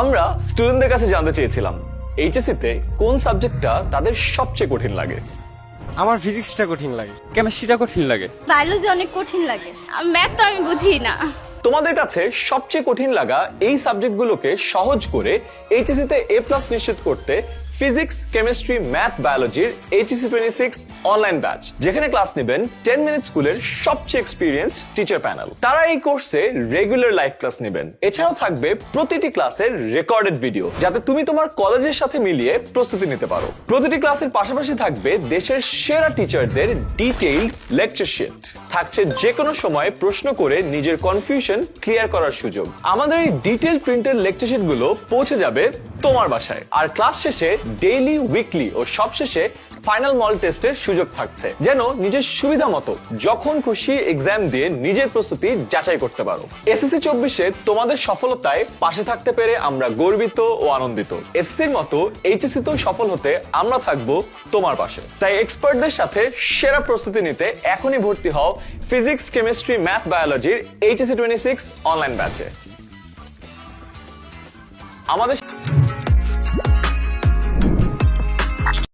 আমরা স্টুডেন্টদের কাছে জানতে চেয়েছিলাম এইচএসসি তে কোন সাবজেক্টটা তাদের সবচেয়ে কঠিন লাগে? আমার ফিজিক্সটা কঠিন লাগে কেমিস্ট্রিটা কঠিন লাগে। বায়োলজি অনেক কঠিন লাগে ম্যাথ তো আমি বুঝি না। তোমাদের কাছে সবচেয়ে কঠিন লাগা এই সাবজেক্টগুলোকে সহজ করে এইচএসসি তে এ প্লাস নিশ্চিত করতে physics chemistry math বায়োলজির HSC twenty six online batch যেখানে ক্লাস নেবেন টেন মিনিট স্কুলের সবচেয়ে এক্সপিরিয়েন্স টিচার প্যানেল তারা এই কোর্সে রেগুলার লাইভ ক্লাস নেবেন। এছাড়াও থাকবে প্রতিটি ক্লাসের রেকর্ডেড ভিডিও যাতে তুমি তোমার কলেজের সাথে মিলিয়ে প্রস্তুতি নিতে পারো। প্রতিটি ক্লাসের পাশাপাশি থাকবে দেশের সেরা টিচারদের ডিটেইলড লেকচার শিট থাকছে যে কোনো সময় প্রশ্ন করে নিজের কনফিউশন ক্লিয়ার করার সুযোগ। আমাদের এই ডিটেল প্রিন্টেড লেকচারগুলো পৌঁছে যাবে তোমার বাসায়। আর ক্লাস শেষে ডেইলি উইকলি ও সবশেষে ফাইনাল মল টেস্টের সুযোগ থাকছে। যেন নিজের সুবিধা মতো, যখন খুশি এক্সাম দিয়ে নিজের প্রস্তুতি যাচাই করতে পারো। এসএসসি চব্বিশে তোমাদের সফলতায় পাশে থাকতে পেরে আমরা গর্বিত ও আনন্দিত। এসএসসির মতো এইচএসসি তো সফল হতে আমরা থাকব তোমার পাশে। তাই এক্সপার্টদের সাথে সেরা প্রস্তুতি নিতে এখনই ভর্তি হও ফিজিক্স কেমিস্ট্রি ম্যাথ বায়োলজির এইচএসসি টোয়েন্টি সিক্স অনলাইন ব্যাচে আমাদের